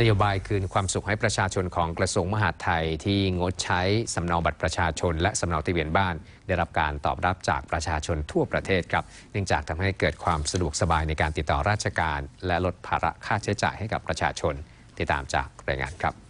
นโยบายคืนความสุขให้ประชาชนของกระทรวงมหาดไทยที่งดใช้สำเนาบัตรประชาชน และสำเนาทะเบียนบ้าน ได้รับการตอบรับจากประชาชนทั่วประเทศครับ เนื่องจากทำให้เกิดความสะดวกสบายในการติดต่อราชการ และลดภาระค่าใช้จ่ายให้กับประชาชน ติดตามจากรายงานครับ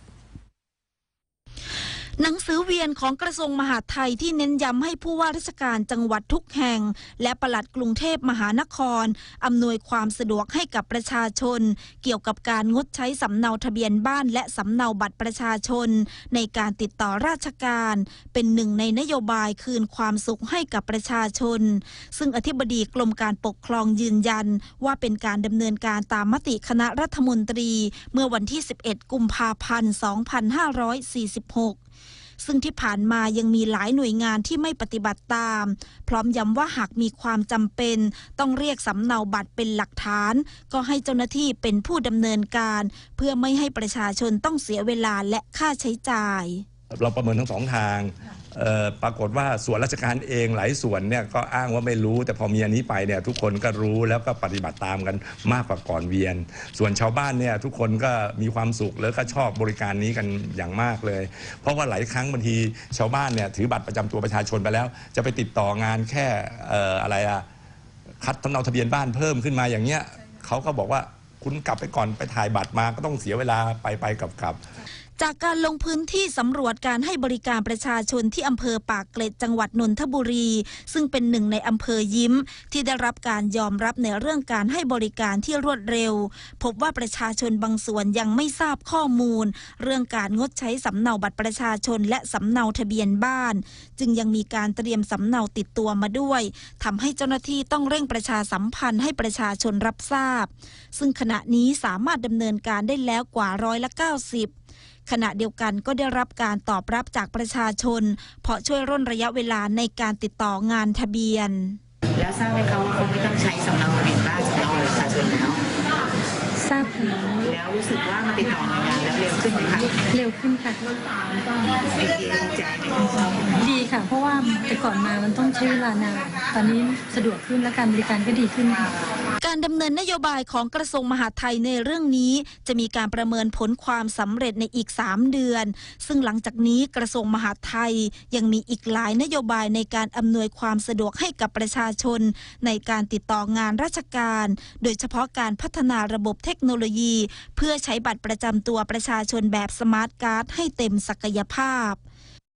หนังสือเวียนของกระทรวงมหาดไทยที่เน้นย้ำให้ผู้ว่าราชการจังหวัดทุกแห่ง และปลัดกรุงเทพมหานคร อำนวยความสะดวกให้กับประชาชน เกี่ยวกับการงดใช้สำเนาทะเบียนบ้านและสำเนาบัตรประชาชน ในการติดต่อราชการ เป็นหนึ่งในนโยบายคืนความสุขให้กับประชาชน ซึ่งอธิบดีกรมการปกครองยืนยัน ว่าเป็นการดำเนินการตามมติคณะรัฐมนตรี เมื่อวันที่ 11 กุมภาพันธ์ 2546 ซึ่งที่ผ่านมายังมีหลายหน่วยงานที่ไม่ปฏิบัติตาม พร้อมย้ำว่าหากมีความจำเป็น ต้องเรียกสำเนาบัตรเป็นหลักฐาน ก็ให้เจ้าหน้าที่เป็นผู้ดำเนินการ เพื่อไม่ให้ประชาชนต้องเสียเวลาและค่าใช้จ่าย เราประเมินทั้งสองทางปรากฏว่าส่วนราชการเองหลายส่วนเนี่ยก็อ้างว่าไม่รู้ แต่พอมีอันนี้ไปเนี่ยทุกคนก็รู้แล้วก็ปฏิบัติตามกันมากกว่าก่อนเวียน ส่วนชาวบ้านเนี่ยทุกคนก็มีความสุขแล้วก็ชอบบริการนี้กันอย่างมากเลย เพราะว่าหลายครั้งบางทีชาวบ้านเนี่ยถือบัตรประจำตัวประชาชนไปแล้ว จะไปติดต่องานแค่อออะไรอะคัดสำเนาทะเบียนบ้านเพิ่มขึ้นมาอย่างเงี้ยเขาก็บอกว่าคุณกลับไปก่อนไปถ่ายบัตรมาก็ต้องเสียเวลาไปไปกลับกลับ จากการลงพื้นที่สำรวจการให้บริการประชาชนที่อำเภอปากเกร็ดจังหวัดนนทบุรี ซึ่งเป็นหนึ่งในอำเภอยิ้ม ที่ได้รับการยอมรับในเรื่องการให้บริการที่รวดเร็ว พบว่าประชาชนบางส่วนยังไม่ทราบข้อมูล เรื่องการงดใช้สำเนาบัตรประชาชนและสำเนาทะเบียนบ้าน จึงยังมีการเตรียมสำเนาติดตัวมาด้วยทำให้เจ้าหน้าที่ต้องเร่งประชาสัมพันธ์ให้ประชาชนรับทราบ ซึ่งขณะนี้สามารถดำเนินการได้แล้วกว่าร้อยละ90 ขณะเดียวกันก็ได้รับการตอบรับจากประชาชน เพราะช่วยร่นระยะเวลาในการติดต่องานทะเบียน แล้วทราบไหมคะว่าเขาไม่ต้องใช้สำเนาทะเบียนบ้านสำเนาบัตรประชาชนแล้วทราบค่ะแล้วรู้สึกว่ามาติดต่อหน่วยงานแล้วเร็วขึ้นไหมคะเร็วขึ้นค่ะดีใจไหมคะดีค่ะ เพราะว่าแต่ก่อนมามันต้องใช้เวลานานตอนนี้สะดวกขึ้นและการบริการก็ดีขึ้นค่ะ การดำเนินนโยบายของกระทรวงมหาดไทยในเรื่องนี้ จะมีการประเมินผลความสำเร็จในอีก 3 เดือน ซึ่งหลังจากนี้กระทรวงมหาดไทยยังมีอีกหลายนโยบายในการอำนวยความสะดวกให้กับประชาชน ในการติดต่องานราชการ โดยเฉพาะการพัฒนาระบบเทคโนโลยี เพื่อใช้บัตรประจำตัวประชาชนแบบสมาร์ทการ์ดให้เต็มศักยภาพ